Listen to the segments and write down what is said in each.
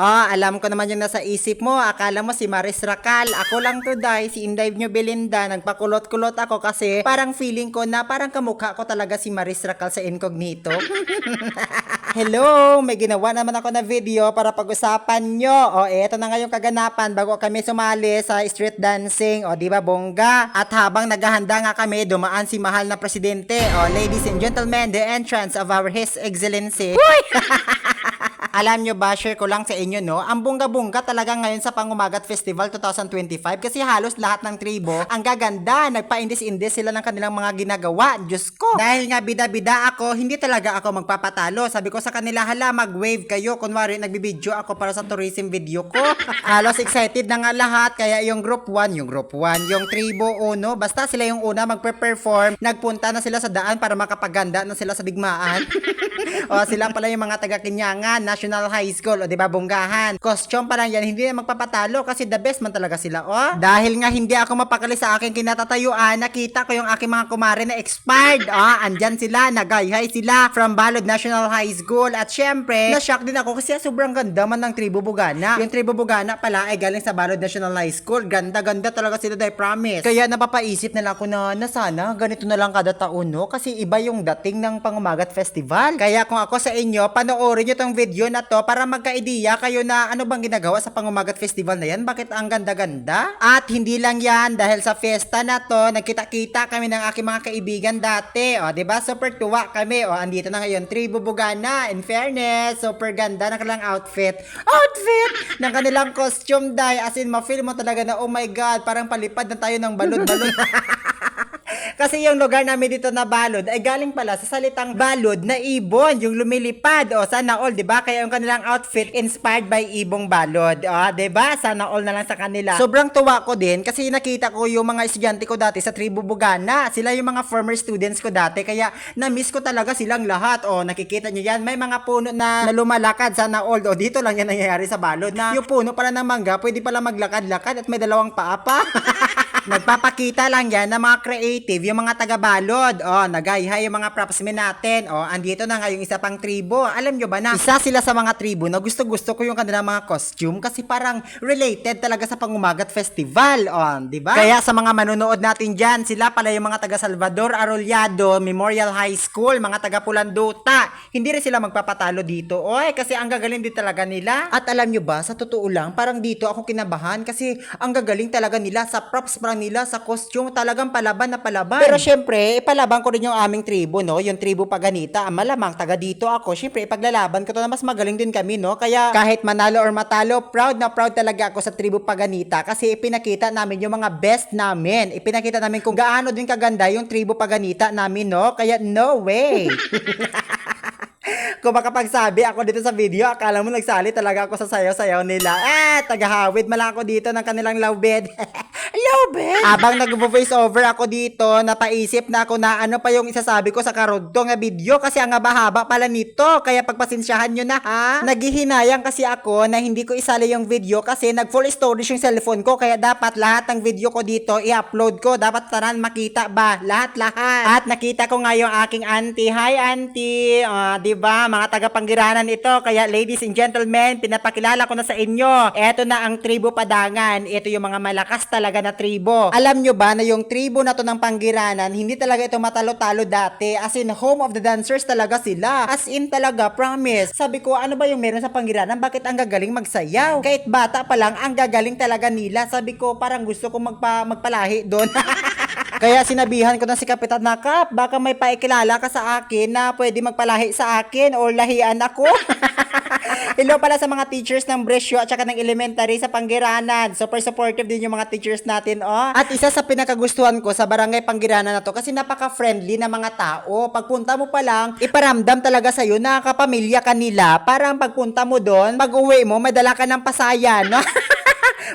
Ah, alam ko naman yung nasa isip mo. Akala mo si Maris Racal. Ako lang to, Day. Si Inday nyo Belinda. Nagpakulot-kulot ako kasi parang feeling ko na parang kamukha ko talaga si Maris Racal sa incognito. Hello! May ginawa naman ako na video para pag-usapan nyo. O, eto na nga yung kaganapan bago kami sumali sa street dancing. O, di ba, bongga? At habang naghahanda nga kami, dumaan si mahal na presidente. O, ladies and gentlemen, the entrance of our His Excellency. Alam nyo ba, share ko lang sa inyo, no? Ang bunga-bunga talaga ngayon sa Pangumagat Festival 2025 kasi halos lahat ng tribo, ang gaganda, nagpa-indis-indis sila ng kanilang mga ginagawa. Diyos ko! Dahil nga bida-bida ako, hindi talaga ako magpapatalo. Sabi ko sa kanila, hala, mag-wave kayo. Kunwari, nagbibideo ako para sa tourism video ko. halos excited na nga lahat, kaya yung group 1, yung group 1, yung tribo 1, basta sila yung una magpe-perform, nagpunta na sila sa daan para makapaganda na sila sa digmaan. o sila pala yung mga taga-Kinyangan, National High School, o di ba bonggahan. Costume pa lang yan, hindi na magpapatalo kasi the best man talaga sila, o. Dahil nga hindi ako mapakali sa aking kinatatayuan, nakita ko yung aking mga kumare na expired, o. Andyan sila, nagayhay sila from Balod National High School. At syempre, na-shock din ako kasi sobrang ganda man ng Tribu Bugana. Yung Tribu Bugana pala ay galing sa Balod National High School. Ganda-ganda talaga sila, I promise. Kaya napapaisip na lang ako na, na sana ganito na lang kada taon, no? Kasi iba yung dating ng Pangumagat Festival. Kaya kung ako sa inyo, panoorin nyo tong video na to para magka-ideya kayo na ano bang ginagawa sa Pangumagat Festival na yan. Bakit ang ganda-ganda? At hindi lang yan, dahil sa fiesta na to, nagkita-kita kami ng aking mga kaibigan dati. O, ba? Super tuwa kami. O, andito na ngayon, Tribu Bugana. In fairness, super ganda ng kanilang outfit. Outfit! ng kanilang costume dye. As in, ma-feel mo talaga na, oh my God, parang palipad na tayo ng balon-balon. Kasi yung lugar namin dito na balod ay galing pala sa salitang balod na ibon, yung lumilipad. O, sana all, di ba? Kaya yung kanilang outfit inspired by ibong balod. O, di ba? Sana all na lang sa kanila. Sobrang tuwa ko din kasi nakita ko yung mga estudyante ko dati sa Tribu Bugana. Sila yung mga former students ko dati. Kaya na-miss ko talaga silang lahat. O, nakikita nyo yan. May mga puno na, na lumalakad. Sana all. O, dito lang yan nangyayari sa balod. Na yung puno pala ng mangga, pwede pala maglakad-lakad at may dalawang paa pa. Nagpapakita lang yan ng mga creative, yung mga taga-balod. O, nagayhay yung mga propsmen natin. O, andito na nga yung isa pang tribo. Alam nyo ba na, isa sila sa mga tribo na gusto-gusto ko yung kanilang mga costume kasi parang related talaga sa Pangumagat Festival. O, di ba? Kaya sa mga manonood natin dyan, sila pala yung mga taga Salvador Arrollado Memorial High School, mga taga Pulanduta. Hindi rin sila magpapatalo dito. Oy, kasi ang gagaling din talaga nila. At alam nyo ba, sa totoo lang, parang dito ako kinabahan kasi ang gagaling talaga nila sa props pa nila sa costume talagang palaban na palaban. Pero syempre, ipalaban ko rin yung aming tribo, no? Yung tribo Paganita. Ah, Malamang taga dito ako. Syempre, ipaglalaban ko to na mas magaling din kami, no? Kaya kahit manalo or matalo, proud na proud talaga ako sa tribo Paganita kasi ipinakita namin yung mga best namin. Ipinakita namin kung gaano din kaganda yung tribo Paganita namin, no? Kaya no way. Kung makapagsabi ako dito sa video, akala mo nagsali talaga ako sa sayaw-sayaw nila. Eh, tagahawid mala ako dito ng kanilang lawbed. lawbed? Habang nag-voice over ako dito, napaisip na ako na ano pa yung isasabi ko sa karoddo nga video kasi ang haba-haba pala nito. Kaya pagpasensyahan nyo na ha. Naghihinayang kasi ako na hindi ko isali yung video kasi nag full storage yung cellphone ko kaya dapat lahat ng video ko dito i-upload ko. Dapat tanan makita ba? Lahat-lahat. At nakita ko nga yung aking auntie. Hi auntie! 'di ba? Mga taga-panggiranan ito. Kaya ladies and gentlemen, pinapakilala ko na sa inyo. Ito na ang tribo Padangan. Ito yung mga malakas talaga na tribo. Alam nyo ba na yung tribo na to ng panggiranan, hindi talaga ito matalo-talo dati. As in, home of the dancers talaga sila. As in talaga, promise. Sabi ko, ano ba yung meron sa panggiranan? Bakit ang gagaling magsayaw? Kahit bata pa lang, ang gagaling talaga nila. Sabi ko, parang gusto ko magpa, magpalahi doon. Kaya sinabihan ko na si Kapitan na, Kap, baka may paikilala ka sa akin na pwede magpalahi sa akin or lahian ako. Hello pala sa mga teachers ng Brescio at saka ng elementary sa Panggiranan. Super supportive din yung mga teachers natin, oh. At isa sa pinakagustuhan ko sa barangay Panggiranan na to kasi napaka-friendly na mga tao. Pagpunta mo pa lang, iparamdam talaga sa'yo na kapamilya ka nila. Parang pagpunta mo doon, pag uwi mo, may dala ka ng pasayan, no?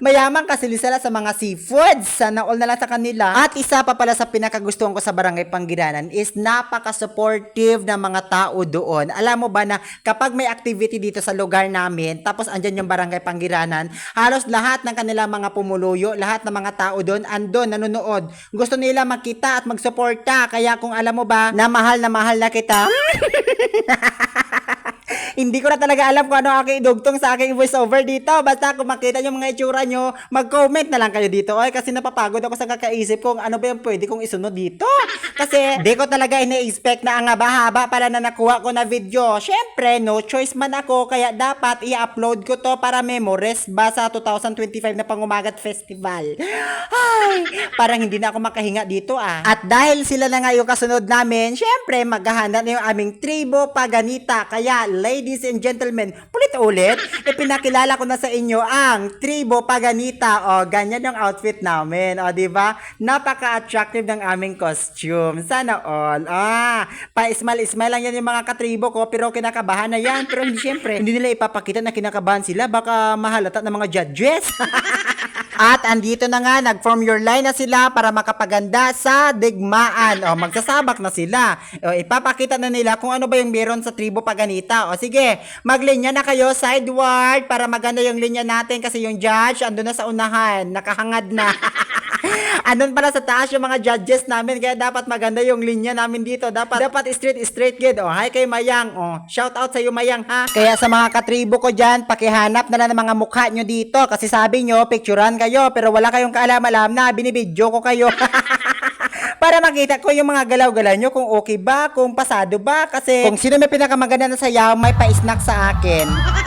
Mayaman kasi sila sa mga seafoods. Sana all na lang sa kanila. At isa pa pala sa pinakagustuhan ko sa Barangay Panggiranan is napaka-supportive ng mga tao doon. Alam mo ba na kapag may activity dito sa lugar namin, tapos andyan yung Barangay Panggiranan, halos lahat ng kanilang mga pumuluyo, lahat ng mga tao doon, andon, nanonood. Gusto nila makita at magsuporta. Kaya kung alam mo ba na mahal na mahal na kita, Hindi ko na talaga alam kung ano aking idugtong sa aking voiceover dito. Basta kung makita nyo mga itsura nyo, mag-comment na lang kayo dito. Oy, kasi napapagod ako sa kakaisip kung ano ba yung pwede kong isunod dito. Kasi di ko talaga ina-expect na ang haba-haba pala na nakuha ko na video. Syempre, no choice man ako, kaya dapat i-upload ko to para memories ba sa 2025 na Pangumagat Festival. Ay, parang hindi na ako makahinga dito ah. At dahil sila na nga yung kasunod namin, syempre, maghahanda na yung aming tribo paganita. Kaya, ladies and gentlemen, pulit-ulit, ipinakilala ko na sa inyo ang tribo paganita. O, ganyan yung outfit namin. O, di ba? Napaka-attractive ng aming costume. Sana all. Ah, pa-smile-smile lang yan yung mga katribo ko, pero kinakabahan na yan. Pero hindi, syempre, hindi nila ipapakita na kinakabahan sila. Baka mahalata ng mga judges. At andito na nga, nag-form your line na sila para makapaganda sa digmaan. O, magsasabak na sila. O, ipapakita na nila kung ano ba yung meron sa tribo paganita. O, sige, maglinya na kayo sideward para maganda yung linya natin kasi yung judge ando na sa unahan. Nakahangad na. Andun pala sa taas yung mga judges namin kaya dapat maganda yung linya namin dito. Dapat dapat straight straight gid. Oh, hi kay Mayang. Oh, shout out sa iyo Mayang ha. Kaya sa mga katribo ko diyan, pakihanap na lang ng mga mukha nyo dito kasi sabi nyo picturean kayo pero wala kayong kaalam-alam na binibidyo ko kayo. para makita ko yung mga galaw-galaw nyo kung okay ba, kung pasado ba kasi kung sino may pinakamaganda na sayaw, may pa-snack sa akin.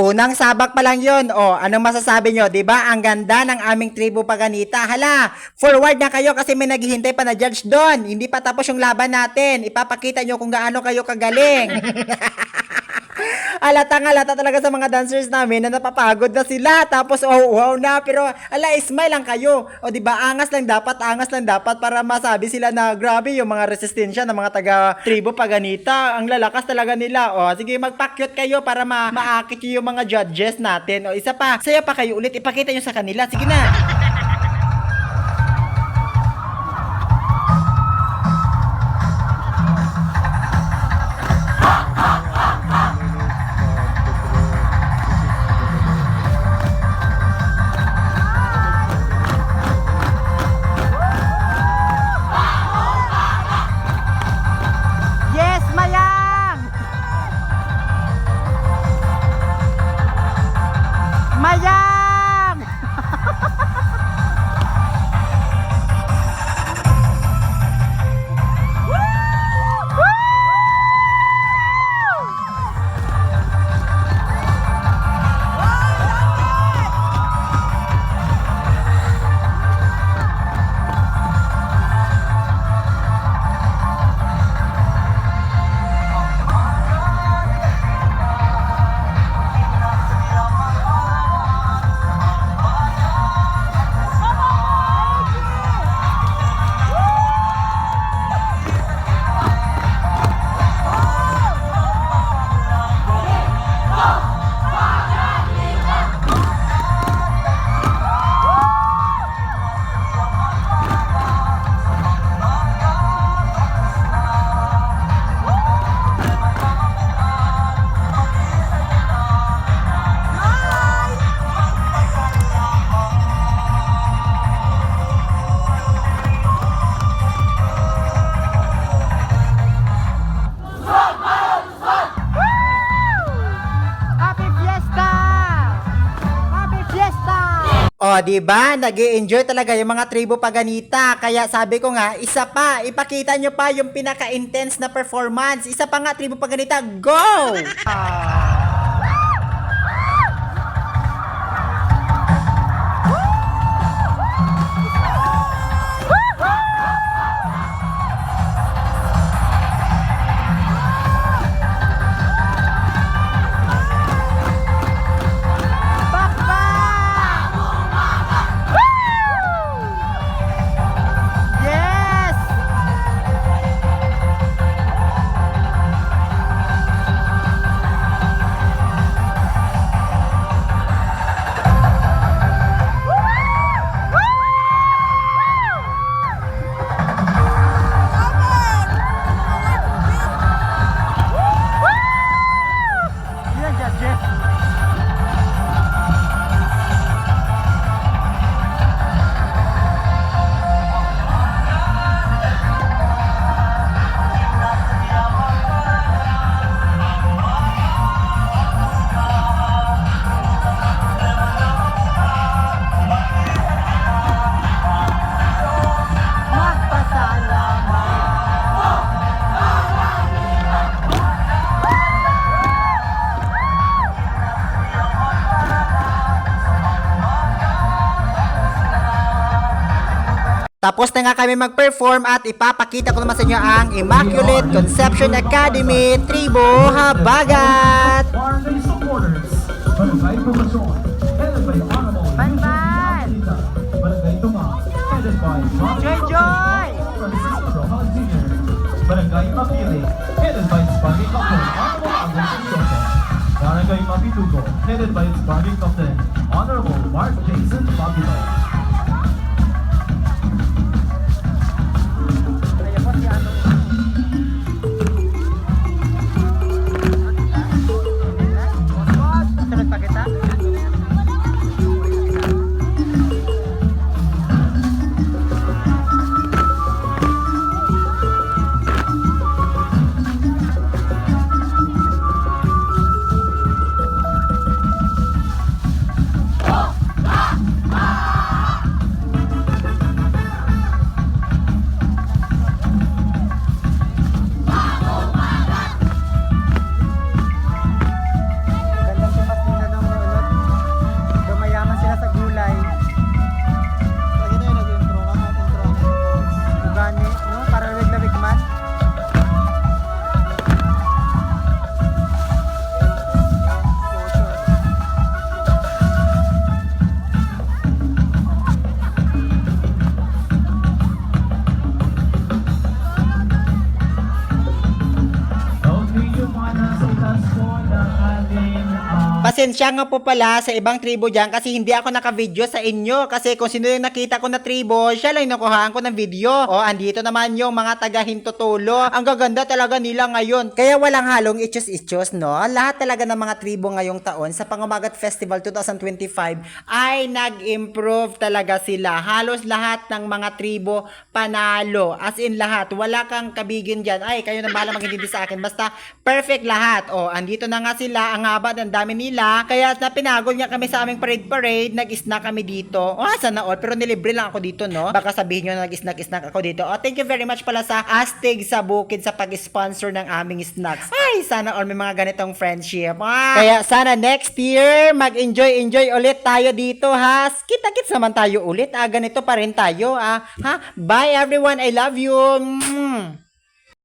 Unang sabak pa lang yun. O, anong masasabi nyo? ba Ang ganda ng aming tribo paganita. Hala, forward na kayo kasi may naghihintay pa na judge doon. Hindi pa tapos yung laban natin. Ipapakita nyo kung gaano kayo kagaling. Alata nga alata talaga sa mga dancers namin na napapagod na sila. Tapos oh wow na pero ala smile lang kayo. O di ba angas lang dapat, angas lang dapat para masabi sila na grabe yung mga resistensya ng mga taga tribo paganita. Ang lalakas talaga nila. O sige magpakyot kayo para ma maakit yung mga judges natin. O isa pa, saya pa kayo ulit ipakita nyo sa kanila. Sige na. O, di ba? nag enjoy talaga yung mga tribo paganita. Kaya sabi ko nga, isa pa, ipakita nyo pa yung pinaka-intense na performance. Isa pa nga, tribo paganita, go! Yes! Tapos na nga kami mag-perform at ipapakita ko naman sa inyo ang Immaculate Conception Academy Tribo Habagat! Banban! Joy Joy! Barangay Mapili, headed by Barangay Captain, Honorable Agustin Soto. Barangay Mapitugo, headed by Barangay Captain, Honorable Mark Jason Pabito. Pasensya nga po pala sa ibang tribo dyan kasi hindi ako naka-video sa inyo. Kasi kung sino yung nakita ko na tribo, siya lang yung nakuhaan ko ng video. O, andito naman yung mga taga-hintutulo. Ang gaganda talaga nila ngayon. Kaya walang halong ichos-ichos, no? Lahat talaga ng mga tribo ngayong taon sa Pangumagat Festival 2025 ay nag-improve talaga sila. Halos lahat ng mga tribo panalo. As in lahat. Wala kang kabigin dyan. Ay, kayo na bahala magintindi sa akin. Basta perfect lahat. O, andito na nga sila. Ang haba ng dami nila. Kaya na pinagod nga kami sa aming parade-parade. Nag-snack kami dito. O, sana all. Pero nilibre lang ako dito, no? Baka sabihin nyo na nag-snack-snack ako dito. O, thank you very much pala sa Astig sa Bukid sa pag-sponsor ng aming snacks. Ay, sana all may mga ganitong friendship. Ah, kaya sana next year, mag-enjoy-enjoy ulit tayo dito, ha? Kita-kits naman tayo ulit. Ah, ganito pa rin tayo, ah. Ha? Bye everyone. I love you. Mm.